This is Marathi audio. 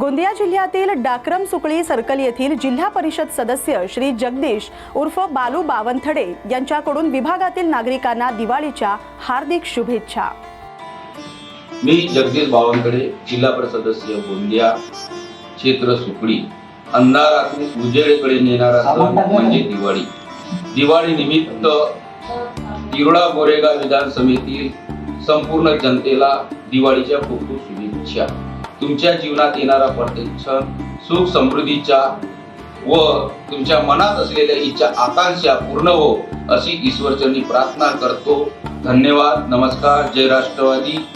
गोंदिया जिल्ह्यातील डाक्रम सुकळी सर्कल येथील जिल्हा परिषद सदस्य श्री जगदीश उर्फ बालू बावनथडे यांच्याकडून विभागातील नागरिकांना दिवाळीच्या हार्दिक शुभेच्छा. मी जगदीश बावनकडे जिल्हा परिषद सदस्य गोंदिया क्षेत्र सुकडी अंधारातून उजेडकडे नेणारा सण म्हणजे दिवाळी. दिवाळी निमित्त तिरोडा गोरेगाव विधान समिती संपूर्ण जनतेला दिवाळीच्या खूप खूप शुभेच्छा. तुमच्या जीवनात येणारा प्रत्येक क्षण सुख समृद्धीच्या व तुमच्या मनात असलेल्या इच्छा आकांक्षा पूर्ण हो अशी ईश्वरचरणी प्रार्थना करतो. धन्यवाद. नमस्कार. जय राष्ट्रवादी.